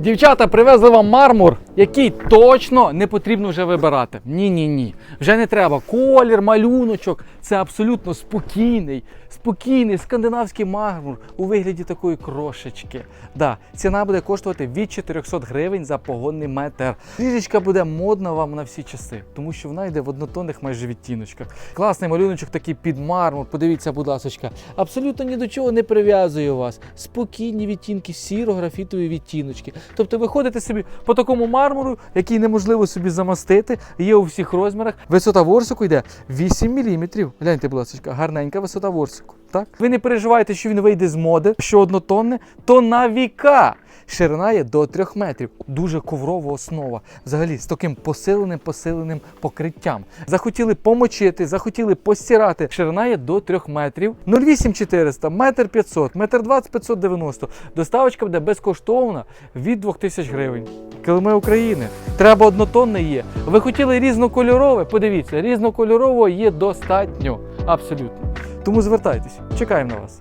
Дівчата привезли вам мармур, який точно не потрібно вже вибирати. Ні, ні. Вже не треба. Колір, малюночок. Це абсолютно спокійний, спокійний скандинавський мармур у вигляді такої крошечки. Да, ціна буде коштувати від 400 гривень за погонний метр. Ліжечка буде модна вам на всі часи, тому що вона йде в однотонних майже відтіночках. Класний малюночок такий під мармур. Подивіться, будь ласка. Абсолютно ні до чого не прив'язує вас. Спокійні відтінки, сіро-графітові відтіночки. Тобто ви ходите собі по такому мармуру, який неможливо собі замастити, є у всіх розмірах. Висота ворсику йде 8 мм. Гляньте, будь ласка, гарненька висота ворсику. Так? Ви не переживаєте, що він вийде з моди, що однотонне, то на віка. Ширина є до 3 метрів. Дуже коврова основа. Взагалі з таким посиленим посиленим покриттям. Захотіли помочити, захотіли постирати. Ширина є до 3 метрів. 08400, метр 500, метр 20 590. Доставочка буде безкоштовна від 2000 гривень. Килими України. Треба однотонне є. Ви хотіли різнокольорове? Подивіться, різнокольорового є достатньо. Абсолютно. Тому звертайтесь, чекаємо на вас.